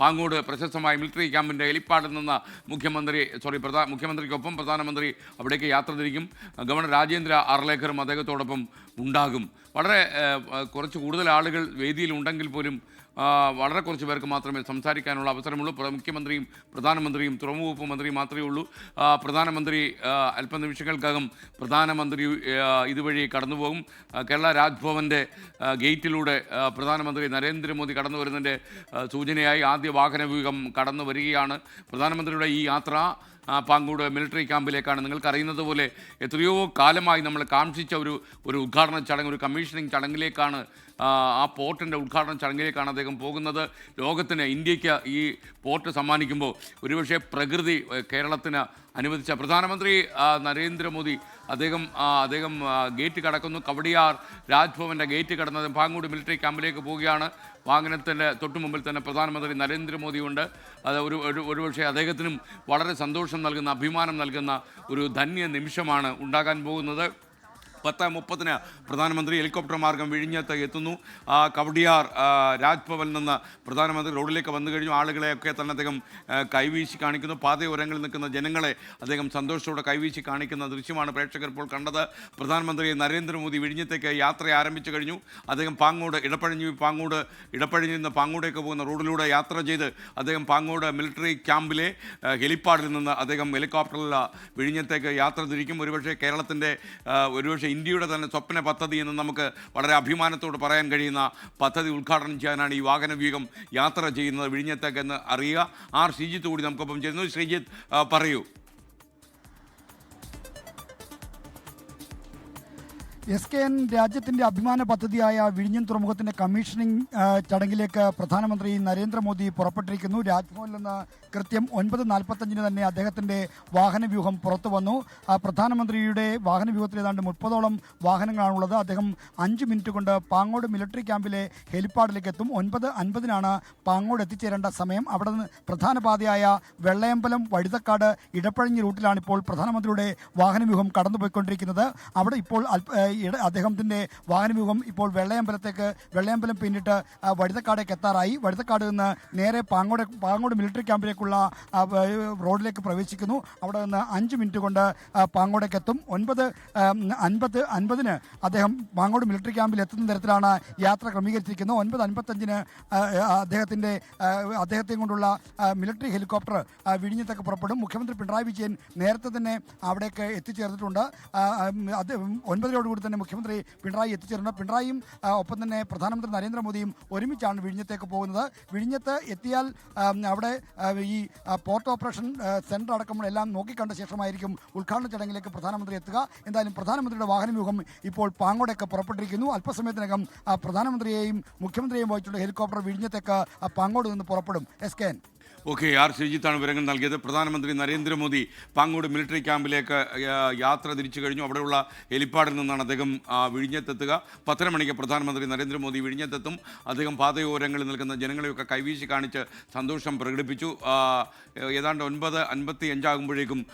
പാങ്ങോട് പ്രശസ്തമായ മിലിറ്ററി ക്യാമ്പിന്റെ ഹെലിപ്പാഡിൽ നിന്ന് മുഖ്യമന്ത്രി സോറി പ്രധാ മുഖ്യമന്ത്രിക്കൊപ്പം പ്രധാനമന്ത്രി അവിടേക്ക് യാത്ര തിരിക്കും. ഗവർണർ രാജേന്ദ്ര ആർലേക്കറും അദ്ദേഹത്തോടൊപ്പം ഉണ്ടാകും. വളരെ കുറച്ച് കൂടുതൽ ആളുകൾ വേദിയിലുണ്ടെങ്കിൽ പോലും ആ, വളരെ കുറച്ച് പേർക്ക് മാത്രമേ സംസാരിക്കാനുള്ള അവസരമുള്ളൂ. മുഖ്യമന്ത്രിയും പ്രധാനമന്ത്രിയും തുറമുഖ വകുപ്പ് മന്ത്രിയും മാത്രമേ ഉള്ളൂ. പ്രധാനമന്ത്രി അല്പനിമിഷങ്ങൾക്കകം പ്രധാനമന്ത്രി ഇതുവഴി കടന്നുപോകും. കേരള രാജ്ഭവന്റെ ഗേറ്റിലൂടെ പ്രധാനമന്ത്രി നരേന്ദ്രമോദി കടന്നു വരുന്നതിന്റെ സൂചനയായി ആദ്യ വാഹനവ്യൂഹം കടന്നു വരികയാണ്. പ്രധാനമന്ത്രിയുടെ ഈ യാത്ര ആ, പാങ്ങോട് മിലിറ്ററി ക്യാമ്പിലേക്കാണ് നിങ്ങൾക്കറിയുന്നത് പോലെ എത്രയോ കാലമായി നമ്മൾ കാംക്ഷിച്ച ഒരു ഒരു ഉദ്ഘാടന ചടങ്ങ് ഒരു കമ്മീഷനിങ് ചടങ്ങിലേക്കാണ് ആ, പോർട്ടിന്റെ ഉദ്ഘാടന ചടങ്ങിലേക്കാണ് അദ്ദേഹം പോകുന്നത്. ലോകത്തിന് ഇന്ത്യയ്ക്ക് ഈ പോർട്ട് സമ്മാനിക്കുമ്പോൾ ഒരുപക്ഷെ പ്രകൃതി കേരളത്തിന് അനുവദിച്ച പ്രധാനമന്ത്രി നരേന്ദ്രമോദി അദ്ദേഹം അദ്ദേഹം ഗേറ്റ് കടക്കുന്നു. കവടിയാർ രാജ്ഭവന്റെ ഗേറ്റ് കടന്നത് പാങ്ങോട് മിലിറ്ററി ക്യാമ്പിലേക്ക് പോവുകയാണ്. വാഹനത്തിന്റെ തൊട്ടു മുമ്പിൽ തന്നെ പ്രധാനമന്ത്രി നരേന്ദ്രമോദിയുണ്ട്. അത് ഒരു ഒരു ഒരുപക്ഷെ അദ്ദേഹത്തിനും വളരെ സന്തോഷം നൽകുന്ന അഭിമാനം നൽകുന്ന ഒരു ധന്യ നിമിഷമാണ് ഉണ്ടാകാൻ പോകുന്നത്. പത്ത് മുപ്പതിന് പ്രധാനമന്ത്രി ഹെലികോപ്റ്റർ മാർഗം വിഴിഞ്ഞത്ത് എത്തുന്നു. കവടിയാർ രാജ്ഭവനിൽ നിന്ന് പ്രധാനമന്ത്രി റോഡിലേക്ക് വന്നു കഴിഞ്ഞു. ആളുകളെയൊക്കെ തന്നെ അദ്ദേഹം കൈവീശി കാണിക്കുന്നു. പാതയോരങ്ങളിൽ നിൽക്കുന്ന ജനങ്ങളെ അദ്ദേഹം സന്തോഷത്തോടെ കൈവീശി കാണിക്കുന്ന ദൃശ്യമാണ് പ്രേക്ഷകർ ഇപ്പോൾ കണ്ടത്. പ്രധാനമന്ത്രി നരേന്ദ്രമോദി വിഴിഞ്ഞത്തേക്ക് യാത്ര ആരംഭിച്ചു കഴിഞ്ഞു. അദ്ദേഹം പാങ്ങോട് ഇടപ്പഴിഞ്ഞു പാങ്ങോട് ഇടപ്പഴിഞ്ഞു നിന്ന് പാങ്ങോടേക്ക് പോകുന്ന റോഡിലൂടെ യാത്ര ചെയ്ത് അദ്ദേഹം പാങ്ങോട് മിലിറ്ററി ക്യാമ്പിലെ ഹെലിപ്പാഡിൽ നിന്ന് അദ്ദേഹം ഹെലികോപ്റ്ററിൽ വിഴിഞ്ഞത്തേക്ക് യാത്ര തിരിക്കും. ഒരുപക്ഷെ കേരളത്തിന്റെ ആ, ഒരുപക്ഷെ ഇന്ത്യയുടെ തന്നെ സ്വപ്ന പദ്ധതി എന്ന് നമുക്ക് വളരെ അഭിമാനത്തോട് പറയാൻ കഴിയുന്ന പദ്ധതി ഉദ്ഘാടനം ചെയ്യാനാണ് ഈ വാഹന വാഹനവ്യൂഹം യാത്ര ചെയ്യുന്നത് വിഴിഞ്ഞത്തേക്കെന്ന് അറിയുക. ആർ ശ്രീജിത്ത് കൂടി നമുക്കൊപ്പം ചെയ്യുന്നു ശ്രീജിത്ത് പറയൂ. എസ് കെ എൻ രാജ്യത്തിന്റെ അഭിമാന പദ്ധതിയായ വിഴിഞ്ഞം തുറമുഖത്തിന്റെ കമ്മീഷനിങ് ചടങ്ങിലേക്ക് പ്രധാനമന്ത്രി നരേന്ദ്രമോദി പുറപ്പെട്ടിരിക്കുന്നു. രാജ്ഭവനിൽ നിന്ന് കൃത്യം ഒൻപത് നാൽപ്പത്തഞ്ചിന് തന്നെ അദ്ദേഹത്തിന്റെ വാഹനവ്യൂഹം പുറത്തു വന്നു. പ്രധാനമന്ത്രിയുടെ വാഹനവ്യൂഹത്തിൽ ഏതാണ്ട് മുപ്പതോളം വാഹനങ്ങളാണുള്ളത്. അദ്ദേഹം അഞ്ച് മിനിറ്റ് കൊണ്ട് പാങ്ങോട് മിലിറ്ററി ക്യാമ്പിലെ ഹെലിപ്പാഡിലേക്ക് എത്തും ഒൻപത് അൻപതിനാണ് പാങ്ങോട് എത്തിച്ചേരേണ്ട സമയം. അവിടെ നിന്ന് പ്രധാന പാതയായ വെള്ളയമ്പലം വഴുതക്കാട് ഇടപ്പഴഞ്ഞി റൂട്ടിലാണ് ഇപ്പോൾ പ്രധാനമന്ത്രിയുടെ വാഹനവ്യൂഹം കടന്നുപോയിക്കൊണ്ടിരിക്കുന്നത്. അവിടെ ഇപ്പോൾ അദ്ദേഹത്തിന്റെ വാഹനവ്യൂഹം ഇപ്പോൾ വെള്ളയമ്പലത്തേക്ക് വെള്ളയമ്പലം പിന്നിട്ട് വഴുതക്കാടേക്ക് എത്താറായി. വഴുതക്കാട് നിന്ന് നേരെ പാങ്ങോട് പാങ്ങോട് മിലിറ്ററി ക്യാമ്പിലേക്കുള്ള റോഡിലേക്ക് പ്രവേശിക്കുന്നു. അവിടെ നിന്ന് അഞ്ച് മിനിറ്റ് കൊണ്ട് പാങ്ങോടേക്ക് എത്തും. ഒൻപത് അൻപത് അൻപതിന് അദ്ദേഹം പാങ്ങോട് മിലിറ്ററി ക്യാമ്പിൽ എത്തുന്ന തരത്തിലാണ് യാത്ര ക്രമീകരിച്ചിരിക്കുന്നത്. ഒൻപത് അൻപത്തഞ്ചിന് അദ്ദേഹത്തിന്റെ അദ്ദേഹത്തെ കൊണ്ടുള്ള മിലിറ്ററി ഹെലികോപ്റ്റർ വിഴിഞ്ഞത്തൊക്കെ പുറപ്പെടും. മുഖ്യമന്ത്രി പിണറായി വിജയൻ നേരത്തെ തന്നെ അവിടേക്ക് എത്തിച്ചേർന്നിട്ടുണ്ട്. ഒൻപതിനോടുകൂടി തന്നെ മുഖ്യമന്ത്രി പിണറായി എത്തിച്ചേർന്നു പിണറായിയും ഒപ്പം തന്നെ പ്രധാനമന്ത്രി നരേന്ദ്രമോദിയും ഒരുമിച്ചാണ് വിഴിഞ്ഞത്തേക്ക് പോകുന്നത്. വിഴിഞ്ഞത്ത് എത്തിയാൽ അവിടെ ഈ പോർട്ട് ഓപ്പറേഷൻ സെന്റർ അടക്കമുള്ള എല്ലാം നോക്കിക്കണ്ട ശേഷമായിരിക്കും ഉദ്ഘാടന ചടങ്ങിലേക്ക് പ്രധാനമന്ത്രി എത്തുക. എന്തായാലും പ്രധാനമന്ത്രിയുടെ വാഹനവ്യൂഹം ഇപ്പോൾ പാങ്ങോടേക്ക് പുറപ്പെട്ടിരിക്കുന്നു. അല്പസമയത്തിനകം പ്രധാനമന്ത്രിയെയും മുഖ്യമന്ത്രിയെയും വഹിച്ചുള്ള ഹെലികോപ്റ്റർ വിഴിഞ്ഞത്തേക്ക് പാങ്ങോട് നിന്ന് പുറപ്പെടും. S K okay R. ശ്രീജിത്താണ് വിവരങ്ങൾ നൽകിയത്. പ്രധാനമന്ത്രി നരേന്ദ്രമോദി പാങ്ങോട് മിലിറ്ററി ക്യാമ്പിലേക്ക് യാത്ര തിരിച്ചു കഴിഞ്ഞു. അവിടെയുള്ള ഹെലിപ്പാഡിൽ നിന്നാണ് അദ്ദേഹം വിഴിഞ്ഞത്തെത്തുക. പത്തര മണിക്ക് പ്രധാനമന്ത്രി നരേന്ദ്രമോദി വിഴിഞ്ഞത്തെത്തും. അദ്ദേഹം പാതയോരങ്ങളിൽ നിൽക്കുന്ന ജനങ്ങളെയൊക്കെ കൈവീശി കാണിച്ച് സന്തോഷം പ്രകടിപ്പിച്ചു. ഏതാണ്ട് ഒൻപത് അൻപത്തി അഞ്ചാകുമ്പോഴേക്കും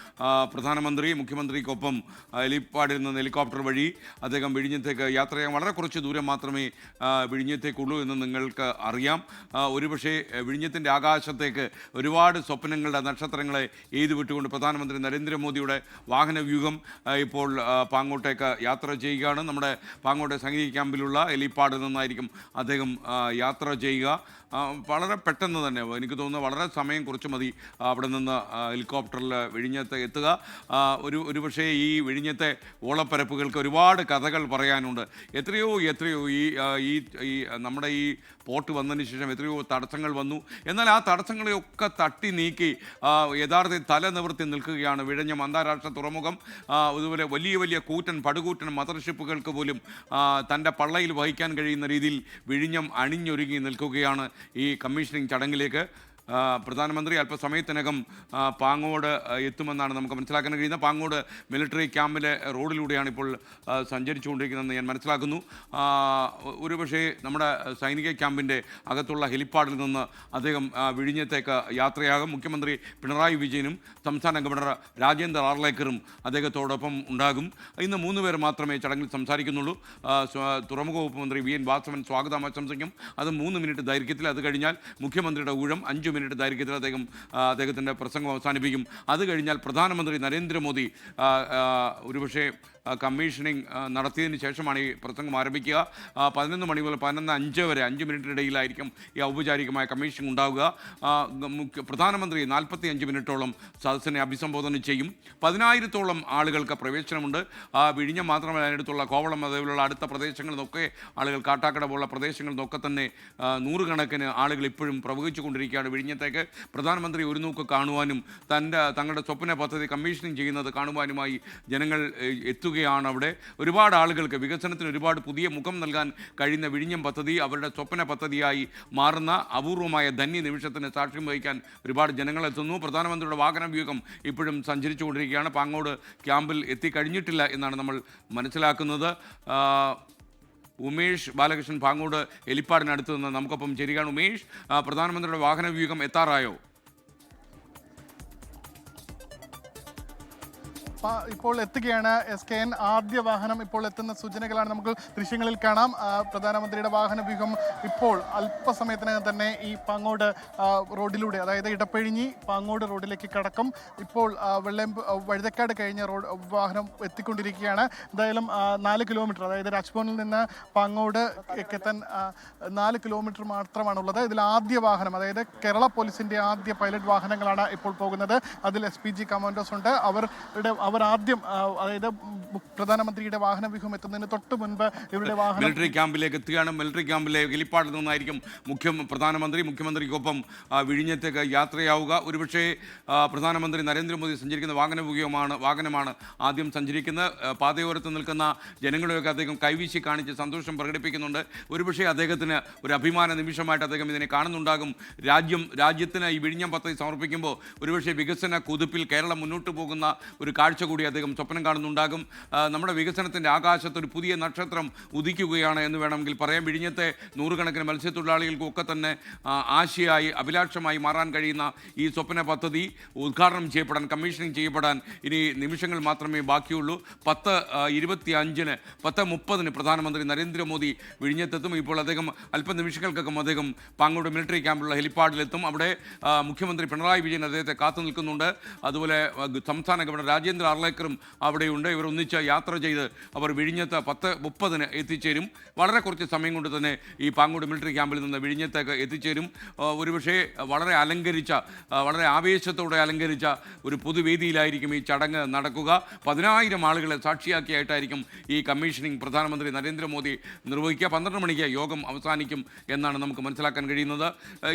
പ്രധാനമന്ത്രി മുഖ്യമന്ത്രിക്കൊപ്പം ഹെലിപ്പാഡിൽ നിന്ന് ഹെലികോപ്റ്റർ വഴി അദ്ദേഹം വിഴിഞ്ഞത്തേക്ക് യാത്ര ചെയ്യാൻ വളരെ കുറച്ച് ദൂരം മാത്രമേ വിഴിഞ്ഞത്തേക്കുള്ളൂ എന്ന് നിങ്ങൾക്ക് അറിയാം. ഒരുപക്ഷെ വിഴിഞ്ഞത്തിന്റെ ആകാശത്തേക്ക് ഒരുപാട് സ്വപ്നങ്ങളുടെ നക്ഷത്രങ്ങളെ എഴുതി വിട്ടുകൊണ്ട് പ്രധാനമന്ത്രി നരേന്ദ്രമോദിയുടെ വാഹനവ്യൂഹം ഇപ്പോൾ പാങ്ങോട്ടേക്ക് യാത്ര ചെയ്യുകയാണ്. നമ്മുടെ പാങ്ങോട്ടെ സംഗീത ക്യാമ്പിലുള്ള എലിപ്പാടിൽ നിന്നായിരിക്കും അദ്ദേഹം യാത്ര ചെയ്യുക. വളരെ പെട്ടെന്ന് തന്നെ എനിക്ക് തോന്നുന്നു വളരെ സമയം കുറച്ച് മതി അവിടെ നിന്ന് ഹെലികോപ്റ്ററിൽ വിഴിഞ്ഞത്ത് എത്തുക. ഒരു ഒരു ഒരുപക്ഷേ ഈ വിഴിഞ്ഞത്തെ ഓളപ്പരപ്പുകൾക്ക് ഒരുപാട് കഥകൾ പറയാനുണ്ട്. എത്രയോ എത്രയോ ഈ ഈ നമ്മുടെ ഈ പോർട്ട് വന്നതിന് ശേഷം എത്രയോ തടസ്സങ്ങൾ വന്നു. എന്നാൽ ആ തടസ്സങ്ങളെയൊക്കെ തട്ടി നീക്കി യഥാർത്ഥ യഥാർത്ഥത്തിൽ തല നിവർത്തി നിൽക്കുകയാണ് വിഴിഞ്ഞം അന്താരാഷ്ട്ര തുറമുഖം. അതുപോലെ വലിയ വലിയ കൂറ്റൻ പടുകൂറ്റൻ മദർഷിപ്പുകൾക്ക് പോലും തന്റെ പള്ളയിൽ വഹിക്കാൻ കഴിയുന്ന രീതിയിൽ വിഴിഞ്ഞം അണിഞ്ഞൊരുങ്ങി നിൽക്കുകയാണ്. ഈ കമ്മീഷനിങ് ചടങ്ങിലേക്ക് പ്രധാനമന്ത്രി അല്പസമയത്തിനകം പാങ്ങോട് എത്തുമെന്നാണ് നമുക്ക് മനസ്സിലാക്കാൻ കഴിയുന്നത്. പാങ്ങോട് മിലിറ്ററി ക്യാമ്പിലെ റോഡിലൂടെയാണ് ഇപ്പോൾ സഞ്ചരിച്ചുകൊണ്ടിരിക്കുന്നതെന്ന് ഞാൻ മനസ്സിലാക്കുന്നു. ഒരുപക്ഷേ നമ്മുടെ സൈനിക ക്യാമ്പിന്റെ അകത്തുള്ള ഹെലിപ്പാഡിൽ നിന്ന് അദ്ദേഹം വിഴിഞ്ഞത്തേക്ക് യാത്രയാകും. മുഖ്യമന്ത്രി പിണറായി വിജയനും സംസ്ഥാന ഗവർണർ രാജേന്ദ്ര ആർലേക്കറും അദ്ദേഹത്തോടൊപ്പം ഉണ്ടാകും. ഇന്ന് മൂന്ന് പേർ മാത്രമേ ചടങ്ങിൽ സംസാരിക്കുന്നുള്ളൂ. തുറമുഖ വകുപ്പ് മന്ത്രി വി എൻ വാസവൻ സ്വാഗതം ആശംസിക്കും. അത് മൂന്ന് മിനിറ്റ് ദൈർഘ്യത്തിൽ അത് കഴിഞ്ഞാൽ മുഖ്യമന്ത്രിയുടെ ഊഴം അഞ്ച് മിനിറ്റ് ദൈർഘ്യത്തിൽ അദ്ദേഹം അദ്ദേഹത്തിന്റെ പ്രസംഗം അവസാനിപ്പിക്കും. അത് കഴിഞ്ഞാൽ പ്രധാനമന്ത്രി നരേന്ദ്രമോദി ഒരുപക്ഷെ കമ്മീഷനിങ് നടത്തിയതിന് ശേഷമാണ് ഈ പ്രസംഗം ആരംഭിക്കുക. പതിനൊന്ന് മണി മുതൽ പതിനൊന്ന് അഞ്ച് വരെ അഞ്ച് മിനിറ്റിനിടയിലായിരിക്കും ഈ ഔപചാരികമായ കമ്മീഷൻ ഉണ്ടാവുക. പ്രധാനമന്ത്രി നാൽപ്പത്തി അഞ്ച് മിനിറ്റോളം സദസ്സിനെ അഭിസംബോധന ചെയ്യും. പതിനായിരത്തോളം ആളുകൾക്ക് പ്രവേശനമുണ്ട്. വിഴിഞ്ഞം മാത്രമല്ല അതിനടുത്തുള്ള കോവളം അതേപോലുള്ള അടുത്ത പ്രദേശങ്ങളിൽ നിന്നൊക്കെ ആളുകൾ കാട്ടാക്കട പോലുള്ള പ്രദേശങ്ങളിൽ നിന്നൊക്കെ തന്നെ നൂറുകണക്കിന് ആളുകൾ ഇപ്പോഴും പ്രവഹിച്ചുകൊണ്ടിരിക്കുകയാണ്. വിഴിഞ്ഞത്തേക്ക് പ്രധാനമന്ത്രി ഒരു നോക്ക് കാണുവാനും തന്റെ തങ്ങളുടെ സ്വപ്ന പദ്ധതി കമ്മീഷനിങ് ചെയ്യുന്നത് കാണുവാനുമായി ജനങ്ങൾ എത്തുകയാണ് അവിടെ. ഒരുപാട് ആളുകൾക്ക് വികസനത്തിന് ഒരുപാട് പുതിയ മുഖം നൽകാൻ കഴിയുന്ന വിഴിഞ്ഞം പദ്ധതി അവരുടെ സ്വപ്ന പദ്ധതിയായി മാറുന്ന അപൂർവമായ ധന്യ നിമിഷത്തിന് സാക്ഷ്യം വഹിക്കാൻ ഒരുപാട് ജനങ്ങൾ എത്തുന്നു. പ്രധാനമന്ത്രിയുടെ വാഹന വ്യൂഹം ഇപ്പോഴും സഞ്ചരിച്ചുകൊണ്ടിരിക്കുകയാണ്. പാങ്ങോട് ക്യാമ്പിൽ എത്തിക്കഴിഞ്ഞിട്ടില്ല എന്നാണ് നമ്മൾ മനസ്സിലാക്കുന്നത്. ഉമേഷ് ബാലകൃഷ്ണൻ പാങ്ങോട് എലിപ്പാടിനടുത്ത് നിന്ന് നമുക്കൊപ്പം ചേരുകയാണ്. ഉമേഷ് പ്രധാനമന്ത്രിയുടെ വാഹന വ്യൂഹം എത്താറായോ? ഇപ്പോൾ എത്തുകയാണ് എസ് കെ എൻ. ആദ്യ വാഹനം ഇപ്പോൾ എത്തുന്ന സൂചനകളാണ് നമുക്ക് ദൃശ്യങ്ങളിൽ കാണാം. പ്രധാനമന്ത്രിയുടെ വാഹന വ്യൂഹം ഇപ്പോൾ അല്പസമയത്തിനകം തന്നെ ഈ പാങ്ങോട് റോഡിലൂടെ അതായത് ഇടപ്പഴിഞ്ഞി പാങ്ങോട് റോഡിലേക്ക് കടക്കും. ഇപ്പോൾ വെള്ളം വഴുതക്കാട് കഴിഞ്ഞ റോഡ് വാഹനം എത്തിക്കൊണ്ടിരിക്കുകയാണ്. എന്തായാലും നാല് കിലോമീറ്റർ അതായത് രാജ്ഭവനിൽ നിന്ന് പാങ്ങോട് എത്താൻ നാല് കിലോമീറ്റർ മാത്രമാണുള്ളത്. ഇതിൽ ആദ്യ വാഹനം അതായത് കേരള പോലീസിന്റെ ആദ്യ പൈലറ്റ് വാഹനങ്ങളാണ് ഇപ്പോൾ പോകുന്നത്. അതിൽ എസ് പി ജി കമാൻഡോസ് ഉണ്ട്. അവരുടെ അവർ ആദ്യം അതായത് പ്രധാനമന്ത്രിയുടെ വാഹന വ്യൂഹം എത്തുന്നതിന് തൊട്ട് മുൻപ് ഇവരുടെ വാഹനം മിലിറ്ററി ക്യാമ്പിലേക്ക് എത്തുകയാണ്. മിലിറ്ററി ക്യാമ്പിലെ ഹെലിപ്പാഡിൽ നിന്നായിരിക്കും മുഖ്യ പ്രധാനമന്ത്രി മുഖ്യമന്ത്രിക്കൊപ്പം വിഴിഞ്ഞത്തേക്ക് യാത്രയാവുക. ഒരുപക്ഷേ പ്രധാനമന്ത്രി നരേന്ദ്രമോദി സഞ്ചരിക്കുന്ന വാഹന വ്യൂഹമാണ് വാഹനമാണ് ആദ്യം സഞ്ചരിക്കുന്നത്. ആ, പാതയോരത്ത് നിൽക്കുന്ന ജനങ്ങളെയൊക്കെ അദ്ദേഹം കൈവീശി കാണിച്ച് സന്തോഷം പ്രകടിപ്പിക്കുന്നുണ്ട്. ഒരുപക്ഷേ അദ്ദേഹത്തിന് ഒരു അഭിമാന നിമിഷമായിട്ട് അദ്ദേഹം ഇതിനെ കാണുന്നുണ്ടാകും. രാജ്യം രാജ്യത്തിന് ഈ വിഴിഞ്ഞം പദ്ധതി സമർപ്പിക്കുമ്പോൾ ഒരുപക്ഷേ വികസന കുതിപ്പിൽ കേരളം മുന്നോട്ട് പോകുന്ന ഒരു കാഴ്ച കൂടി അദ്ദേഹം സ്വപ്നം കാണുന്നുണ്ടാകും. നമ്മുടെ വികസനത്തിന്റെ ആകാശത്ത് ഒരു പുതിയ നക്ഷത്രം ഉദിക്കുകയാണ് എന്ന് വേണമെങ്കിൽ പറയാം. വിഴിഞ്ഞത്തെ നൂറുകണക്കിന് മത്സ്യത്തൊഴിലാളികൾക്കും ഒക്കെ തന്നെ ആശയായി അഭിലാഷമായി മാറാൻ കഴിയുന്ന ഈ സ്വപ്ന പദ്ധതി ഉദ്ഘാടനം ചെയ്യപ്പെടാൻ കമ്മീഷനിങ് ചെയ്യപ്പെടാൻ ഇനി നിമിഷങ്ങൾ മാത്രമേ ബാക്കിയുള്ളൂ. പത്ത് ഇരുപത്തി അഞ്ചിന് പത്ത് മുപ്പതിന് പ്രധാനമന്ത്രി നരേന്ദ്രമോദി വിഴിഞ്ഞത്തെത്തും. ഇപ്പോൾ അദ്ദേഹം അല്പനിമിഷങ്ങൾക്കകം അദ്ദേഹം പാങ്ങോട് മിലിറ്ററി ക്യാമ്പിലുള്ള ഹെലിപ്പാഡിലെത്തും. അവിടെ മുഖ്യമന്ത്രി പിണറായി വിജയൻ അദ്ദേഹത്തെ കാത്തു നിൽക്കുന്നുണ്ട്. അതുപോലെ സംസ്ഥാന ഗവർണർ രാജേന്ദ്ര അർലേക്കറും അവിടെയുണ്ട്. ഇവർ ഒന്നിച്ച് യാത്ര ചെയ്ത് അവർ വിഴിഞ്ഞത്ത് പത്ത് മുപ്പതിന് എത്തിച്ചേരും. വളരെ കുറച്ച് സമയം കൊണ്ട് തന്നെ ഈ പാങ്ങോട് മിലിറ്ററി ക്യാമ്പിൽ നിന്ന് വിഴിഞ്ഞത്തേക്ക് എത്തിച്ചേരും. ഒരുപക്ഷേ വളരെ അലങ്കരിച്ച വളരെ ആവേശത്തോടെ അലങ്കരിച്ച ഒരു പൊതുവേദിയിലായിരിക്കും ഈ ചടങ്ങ് നടക്കുക. പതിനായിരം ആളുകളെ സാക്ഷിയാക്കിയായിട്ടായിരിക്കും ഈ കമ്മീഷനിങ് പ്രധാനമന്ത്രി നരേന്ദ്രമോദി നിർവഹിക്കുക. പന്ത്രണ്ട് മണിക്ക് യോഗം അവസാനിക്കും എന്നാണ് നമുക്ക് മനസ്സിലാക്കാൻ കഴിയുന്നത്.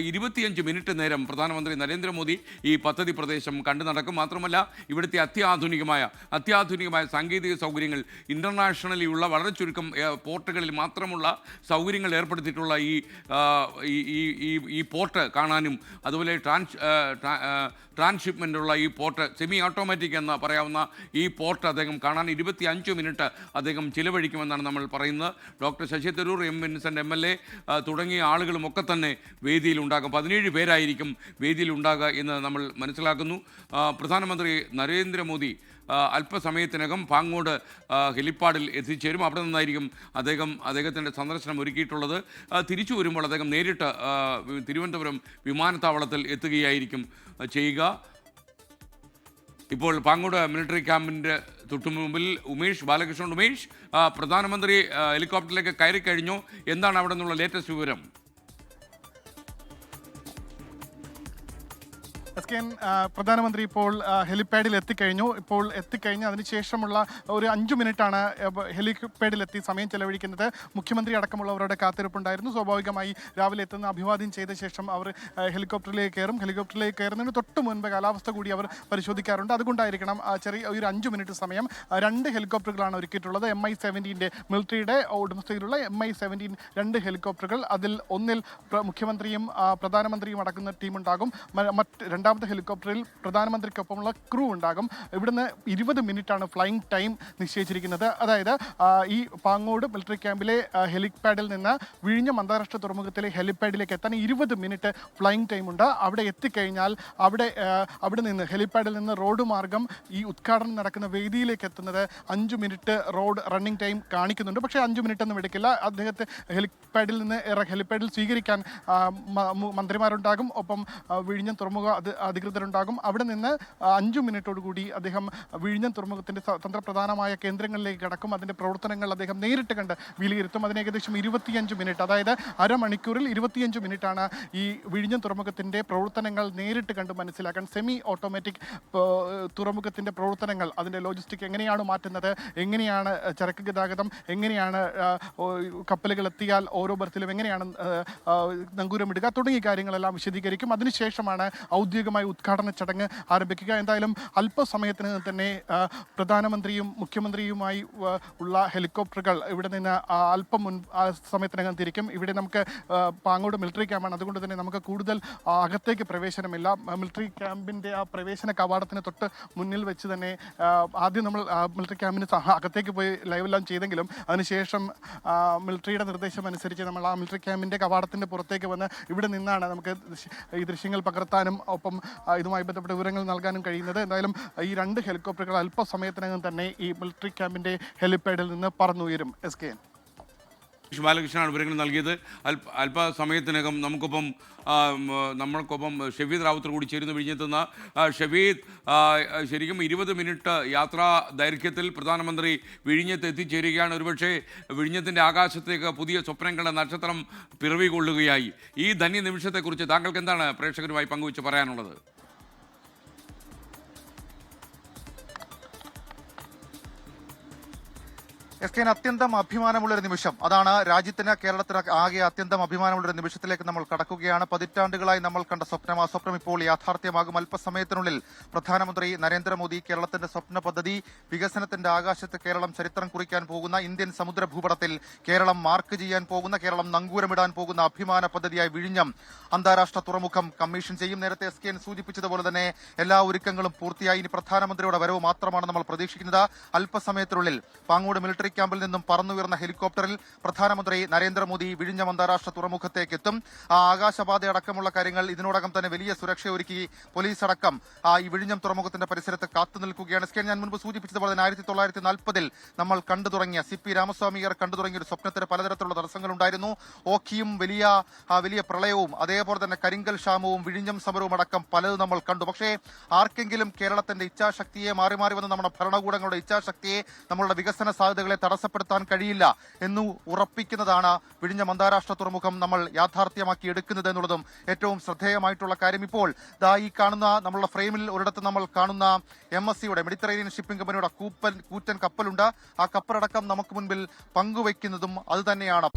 ഇരുപത്തിയഞ്ച് മിനിറ്റ് നേരം പ്രധാനമന്ത്രി നരേന്ദ്രമോദി ഈ പദ്ധതി പ്രദേശം കണ്ടു നടക്കും. മാത്രമല്ല ഇവിടുത്തെ അത്യാധുനികമായ അത്യാധുനികമായ സാങ്കേതിക സൗകര്യങ്ങൾ ഇന്റർനാഷണലി ഉള്ള വളരെ ചുരുക്കം പോർട്ടുകളിൽ മാത്രമുള്ള സൗകര്യങ്ങൾ ഏർപ്പെടുത്തിയിട്ടുള്ള ഈ ഈ- ഈ പോർട്ട് കാണാനും അതുപോലെ ട്രാൻസ് ഏഹ്, ട്രാ- ഏഹ്, ട്രാൻസ്ഷിപ്മെന്റ് ഉള്ള ഈ പോർട്ട് സെമി ഓട്ടോമാറ്റിക് എന്ന് പറയാവുന്ന ഈ പോർട്ട് അദ്ദേഹം കാണാൻ ഇരുപത്തി അഞ്ച് മിനിറ്റ് അദ്ദേഹം ചിലവഴിക്കുമെന്നാണ് നമ്മൾ പറയുന്നത്. Doctor Shashi Tharoor M Vincent M L A തുടങ്ങിയ ആളുകളും ഒക്കെ തന്നെ വേദിയിൽ ഉണ്ടാകും. പതിനേഴ് പേരായിരിക്കും വേദിയിൽ വേദിയിലുണ്ടാകുക എന്ന് നമ്മൾ മനസ്സിലാക്കുന്നു. പ്രധാനമന്ത്രി നരേന്ദ്രമോദി അല്പസമയത്തിനകം പാങ്ങോട് ഹെലിപ്പാഡിൽ എത്തിച്ചേരും. അവിടെ നിന്നായിരിക്കും അദ്ദേഹം അദ്ദേഹത്തിന്റെ സന്ദർശനം ഒരുക്കിയിട്ടുള്ളത്. തിരിച്ചു വരുമ്പോൾ അദ്ദേഹം നേരിട്ട് തിരുവനന്തപുരം വിമാനത്താവളത്തിൽ എത്തുകയായിരിക്കും ചെയ്യുക. ഇപ്പോൾ പാങ്ങോട് മിലിറ്ററി ക്യാമ്പിന്റെ തൊട്ടു മുമ്പിൽ ഉമേഷ് ബാലകൃഷ്ണൻ ഉമേഷ് പ്രധാനമന്ത്രി ഹെലികോപ്റ്ററിലേക്ക് കയറി കഴിഞ്ഞു. എന്താണ് അവിടെ നിന്നുള്ള ലേറ്റസ്റ്റ് വിവരം? ആ, പ്രധാനമന്ത്രി ഇപ്പോൾ ഹെലിപാഡിൽ എത്തിക്കഴിഞ്ഞു. ഇപ്പോൾ എത്തിക്കഴിഞ്ഞ് അതിനുശേഷമുള്ള ഒരു അഞ്ചു മിനിറ്റാണ് ഹെലിപാഡിൽ എത്തി സമയം ചെലവഴിക്കുന്നത്. മുഖ്യമന്ത്രി അടക്കമുള്ളവരുടെ കാത്തിരിപ്പുണ്ടായിരുന്നു. സ്വാഭാവികമായി രാവിലെ എത്തുന്ന അഭിവാദ്യം ചെയ്ത ശേഷം അവർ ഹെലികോപ്റ്ററിലേക്ക് കയറും. ഹെലികോപ്റ്ററിലേക്ക് കയറുന്നതിന് തൊട്ട് മുൻപ് കാലാവസ്ഥ കൂടി അവർ പരിശോധിക്കാറുണ്ട്. അതുകൊണ്ടായിരിക്കണം ചെറിയ ഒരു അഞ്ച് മിനിറ്റ് സമയം രണ്ട് ഹെലികോപ്റ്ററുകളാണ് ഒരുക്കിയിട്ടുള്ളത്. എം ഐ സെവന്റീന്റെ മിലിറ്ററിയുടെ ഉടമസ്ഥയിലുള്ള എം ഐ സെവന്റീൻ രണ്ട് ഹെലികോപ്റ്ററുകൾ. അതിൽ ഒന്നിൽ മുഖ്യമന്ത്രിയും പ്രധാനമന്ത്രിയും അടക്കുന്ന ടീമുണ്ടാകും. മറ്റ് രണ്ടാമത്തെ രണ്ടാമത്തെ ഹെലികോപ്റ്ററിൽ പ്രധാനമന്ത്രിക്കൊപ്പമുള്ള ക്രൂ ഉണ്ടാകും. ഇവിടുന്ന് ഇരുപത് ആണ് ഫ്ലൈയിങ് ടൈം നിശ്ചയിച്ചിരിക്കുന്നത്. അതായത് ഈ പാങ്ങോട് മിലിറ്ററി ക്യാമ്പിലെ ഹെലിപാഡിൽ നിന്ന് വിഴിഞ്ഞം അന്താരാഷ്ട്ര തുറമുഖത്തിലെ ഹെലിപാഡിലേക്ക് എത്താൻ ഇരുപത് മിനിറ്റ് ഫ്ലൈയിങ് ടൈം ഉണ്ട്. അവിടെ എത്തിക്കഴിഞ്ഞാൽ അവിടെ അവിടെ നിന്ന് ഹെലിപാഡിൽ നിന്ന് റോഡ് മാർഗം ഈ ഉദ്ഘാടനം നടക്കുന്ന വേദിയിലേക്ക് എത്തുന്നത് അഞ്ച് മിനിറ്റ് റോഡ് റണ്ണിംഗ് ടൈം കാണിക്കുന്നുണ്ട്. പക്ഷേ അഞ്ച് മിനിറ്റ് ഒന്നും എടുക്കില്ല. അദ്ദേഹത്തെ ഹെലിപാഡിൽ നിന്ന് ഹെലിപാഡിൽ സ്വീകരിക്കാൻ മന്ത്രിമാരുണ്ടാകും. ഒപ്പം വിഴിഞ്ഞം തുറമുഖ അധി- അധികൃതരുണ്ടാകും. അവിടെ നിന്ന് അഞ്ച് മിനിറ്റോട് കൂടി അദ്ദേഹം വിഴിഞ്ഞം തുറമുഖത്തിന്റെ തന്ത്രപ്രധാനമായ കേന്ദ്രങ്ങളിലേക്ക് കടക്കും. അതിന്റെ പ്രവർത്തനങ്ങൾ അദ്ദേഹം നേരിട്ട് കണ്ട് വിലയിരുത്തും. അതിന് ഏകദേശം ഇരുപത്തിയഞ്ച് മിനിറ്റ് അതായത് അരമണിക്കൂറിൽ ഇരുപത്തിയഞ്ച് മിനിറ്റാണ് ഈ വിഴിഞ്ഞം തുറമുഖത്തിന്റെ പ്രവർത്തനങ്ങൾ നേരിട്ട് കണ്ട് മനസ്സിലാക്കാൻ സെമി ഓട്ടോമാറ്റിക് തുറമുഖത്തിന്റെ പ്രവർത്തനങ്ങൾ അതിന്റെ ലോജിസ്റ്റിക് എങ്ങനെയാണ് മാറ്റുന്നത് എങ്ങനെയാണ് ചരക്ക് ഗതാഗതം എങ്ങനെയാണ് കപ്പലുകൾ എത്തിയാൽ ഓരോ ബർത്തിലും എങ്ങനെയാണ് നങ്കൂരമിടുക തുടങ്ങിയ കാര്യങ്ങളെല്ലാം വിശദീകരിക്കും. അതിനുശേഷമാണ് ഔദ്യോഗികമായ ഉദ്ഘാടന ചടങ്ങ് ആരംഭിക്കുക. എന്തായാലും അല്പസമയത്തിന് തന്നെ പ്രധാനമന്ത്രിയും മുഖ്യമന്ത്രിയുമായി ഉള്ള ഹെലികോപ്റ്ററുകൾ ഇവിടെ നിന്ന് അല്പം മുൻ സമയത്തിനകം തിരിക്കും. ഇവിടെ നമുക്ക് പാങ്ങോട് മിലിറ്ററി ക്യാമ്പാണ്. അതുകൊണ്ട് തന്നെ നമുക്ക് കൂടുതൽ അകത്തേക്ക് പ്രവേശനമില്ല. മിലിറ്ററി ക്യാമ്പിന്റെ ആ പ്രവേശന കവാടത്തിന് തൊട്ട് മുന്നിൽ വെച്ച് തന്നെ ആദ്യം നമ്മൾ മിലിറ്ററി ക്യാമ്പിന് അകത്തേക്ക് പോയി ലൈവെല്ലാം ചെയ്തെങ്കിലും അതിനുശേഷം മിലിറ്ററിയുടെ നിർദ്ദേശം അനുസരിച്ച് നമ്മൾ ആ മിലിറ്ററി ക്യാമ്പിന്റെ കവാടത്തിന്റെ പുറത്തേക്ക് വന്ന് ഇവിടെ നിന്നാണ് നമുക്ക് ഈ ദൃശ്യങ്ങൾ പകർത്താനും ഒപ്പം ഇതുമായി ബന്ധപ്പെട്ട വിവരങ്ങൾ നൽകാനും കഴിയുന്നത്. എന്തായാലും ഈ രണ്ട് ഹെലികോപ്റ്ററുകൾ അല്പസമയത്തിനകം തന്നെ ഈ മിലിറ്ററി ക്യാമ്പിന്റെ ഹെലിപ്പാഡിൽ നിന്ന് പറന്നുയരും. S K N. ബാലകൃഷ്ണനാണ് വിവരങ്ങൾ നൽകിയത്. അല്പ അല്പസമയത്തിനകം നമുക്കൊപ്പം നമ്മൾക്കൊപ്പം ഷെഫീദ് റാവുത്തർ കൂടി ചേരുന്നു വിഴിഞ്ഞെത്തുന്ന ഷെഫീദ് ശരിക്കും ഇരുപത് മിനിറ്റ് യാത്രാ ദൈർഘ്യത്തിൽ പ്രധാനമന്ത്രി വിഴിഞ്ഞത്ത് എത്തിച്ചേരുകയാണ്. ഒരുപക്ഷെ വിഴിഞ്ഞത്തിന്റെ ആകാശത്തേക്ക് പുതിയ സ്വപ്നങ്ങളുടെ നക്ഷത്രം പിറവി കൊള്ളുകയായി ഈ ധന്യ നിമിഷത്തെക്കുറിച്ച് താങ്കൾക്ക് എന്താണ് പ്രേക്ഷകരുമായി പങ്കുവച്ച് പറയാനുള്ളത്? എസ് കെ അത്യന്തം അഭിമാനമുള്ളൊരു നിമിഷം. അതാണ് രാജ്യത്തിന് കേരളത്തിന് ആകെ അത്യന്തം അഭിമാനമുള്ളൊരു നിമിഷത്തിലേക്ക് നമ്മൾ കടക്കുകയാണ്. പതിറ്റാണ്ടുകളായി നമ്മൾ കണ്ട സ്വപ്നം. ആ സ്വപ്നം ഇപ്പോൾ യാഥാർത്ഥ്യമാകും. അല്പസമയത്തിനുള്ളിൽ പ്രധാനമന്ത്രി നരേന്ദ്രമോദി കേരളത്തിന്റെ സ്വപ്ന പദ്ധതി വികസനത്തിന്റെ ആകാശത്ത് കേരളം ചരിത്രം കുറിക്കാൻ പോകുന്ന ഇന്ത്യൻ സമുദ്ര ഭൂപടത്തിൽ കേരളം മാർക്ക് ചെയ്യാൻ പോകുന്ന കേരളം നങ്കൂരമിടാൻ പോകുന്ന അഭിമാന പദ്ധതിയായി വിഴിഞ്ഞം അന്താരാഷ്ട്ര തുറമുഖം കമ്മീഷൻ ചെയ്യും. നേരത്തെ എസ് കെ എൻ സൂചിപ്പിച്ചതുപോലെ തന്നെ എല്ലാ ഒരുക്കങ്ങളും പൂർത്തിയായി. ഇനി പ്രധാനമന്ത്രിയുടെ വരവ് മാത്രമാണ് നമ്മൾ പ്രതീക്ഷിക്കുന്നത്. അല്പസമയത്തിനുള്ളിൽ പാങ്ങോട് മിലിറ്ററി ക്യാമ്പിൽ നിന്നും പറന്നുയർന്ന ഹെലികോപ്റ്ററിൽ പ്രധാനമന്ത്രി നരേന്ദ്രമോദി വിഴിഞ്ഞം അന്താരാഷ്ട്ര തുറമുഖത്തേക്ക് എത്തും ആ ആകാശപാത അടക്കമുള്ള കാര്യങ്ങൾ ഇതിനോടകം തന്നെ വലിയ സുരക്ഷയൊരുക്കി പോലീസ് അടക്കം ഈ വിഴിഞ്ഞം തുറമുഖത്തിന്റെ പരിസരത്ത് കാത്തു നിൽക്കുകയാണ്. എസ് ഞാൻ മുൻപ് സൂചിപ്പിച്ചതുപോലെ തന്നെ ആയിരത്തി തൊള്ളായിരത്തി നാൽപ്പതിൽ നമ്മൾ കണ്ടു തുടങ്ങിയ സി പി രാമസ്വാമിയർ കണ്ടു തുടങ്ങിയ ഒരു സ്വപ്നത്തിന് പലതരത്തിലുള്ള തടസ്സങ്ങൾ ഉണ്ടായിരുന്നു ഓഖിയും വലിയ വലിയ പ്രളയവും അതേപോലെ തന്നെ കരിങ്കൽ ക്ഷാമവും വിഴിഞ്ഞം സമരവും അടക്കം പലതും നമ്മൾ കണ്ടു. പക്ഷേ ആർക്കെങ്കിലും കേരളത്തിന്റെ ഇച്ഛാശക്തിയെ മാറി മാറി വന്ന നമ്മുടെ ഭരണകൂടങ്ങളുടെ ഇച്ഛാശക്തിയെ നമ്മളുടെ വികസന സാധ്യതകളെ തടസ്സപ്പെടുത്താൻ കഴിയില്ല എന്ന് ഉറപ്പിക്കുന്നതാണ് വിഴിഞ്ഞം അന്താരാഷ്ട്ര തുറമുഖം നമ്മൾ യാഥാർത്ഥ്യമാക്കി എടുക്കുന്നത് എന്നുള്ളതും ഏറ്റവും ശ്രദ്ധേയമായിട്ടുള്ള കാര്യം ഇപ്പോൾ. ദാ ഈ കാണുന്ന നമ്മളുടെ ഫ്രെയിമിൽ ഒരിടത്ത് നമ്മൾ കാണുന്ന എം എസ് സിയുടെ മെഡിറ്ററേനിയൻ ഷിപ്പിംഗ് കമ്പനിയുടെ കൂപ്പൻ കൂറ്റൻ കപ്പലുണ്ട്. ആ കപ്പലടക്കം നമുക്ക് മുൻപിൽ പങ്കുവയ്ക്കുന്നതും അത് തന്നെയാണ്.